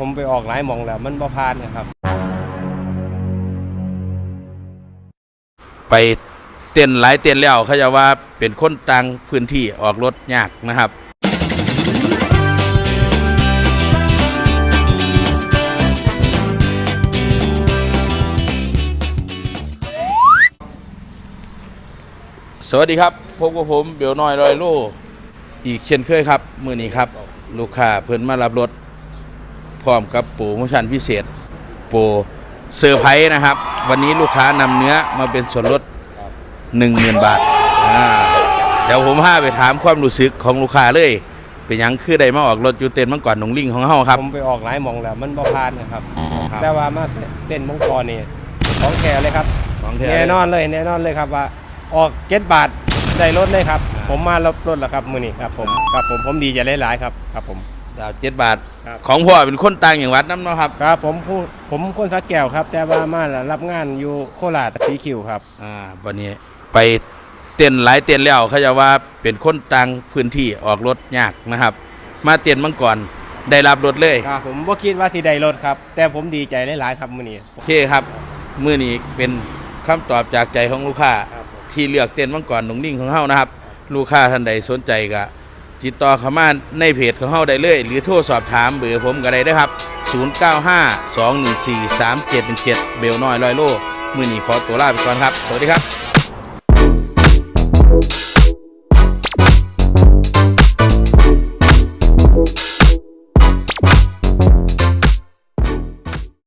ผมไปออกหลายหมองแล้ว มันบ่ผ่านนะครับ ไปเต้นหลายเต้นแล้วเขาจะว่าเป็นคนต่างพื้นที่ออกรถยากนะครับ สวัสดีครับพบกับผมเบลน้อยลอยโลอีกเช่นเคยครับ มือนี้ครับ ลูกค้าเพิ่นมารับรถ พร้อมกับโปรโมชั่นพิเศษ โปรเซอร์ไพรส์นะครับ วันนี้ลูกค้านำเนื้อมาเป็นส่วนลด10,000 บาทอ่าเดี๋ยวผมพาไปถามความรู้สึกของลูกค้าเลย เป็นหยังคือได้มาออกรถอยู่เต็นท์มังกรหนองลิงของเฮาครับ ผมไปออกหลายหมองแล้วมันบ่ผ่านนะครับ ครับ แต่ว่ามาเต้นมังกรนี่ของแท้เลยครับ ของแท้ แน่นอนเลยแน่นอนเลยครับว่า ออกเจ็ดบาทได้รถเลยครับอ่าผมมารับรถแล้วครับมือนี้ครับผมครับผมผมดีใจหลายๆครับครับผม ดาวเจ็ดบาท ครับ ของพ่อเป็นคนต่างอย่างวัดน้ำเนาะครับครับผมผู้ผมคนสักแก้วครับ แต่ว่ามารับงานอยู่โคราชสีคิวครับ อ่าวันนี้ไปเต้นหลายเต้นแล้วเขาจะว่าเป็นคนต่างพื้นที่ออกรถยากนะครับ มาเต้นมังกรได้รับรถเลย ครับผมบ่คิดว่าสิได้รถครับ แต่ผมดีใจหลายๆครับมือนี้ โอเคครับ มื้อนี้เป็นคำตอบจากใจของลูกค้าครับผมที่เลือกเต้นมังกรหนองนิ่งของเฮานะครับ ลูกค้าท่านใดสนใจก็ ติดต่อเข้ามาในเพจของเฮาได้เลย หรือโทรสอบถามเบอร์ผมก็ได้เด้ครับ 0952143717 เบลน้อยลอยโล มื้อนี้ขอตัวลาไปก่อนครับ สวัสดีครับ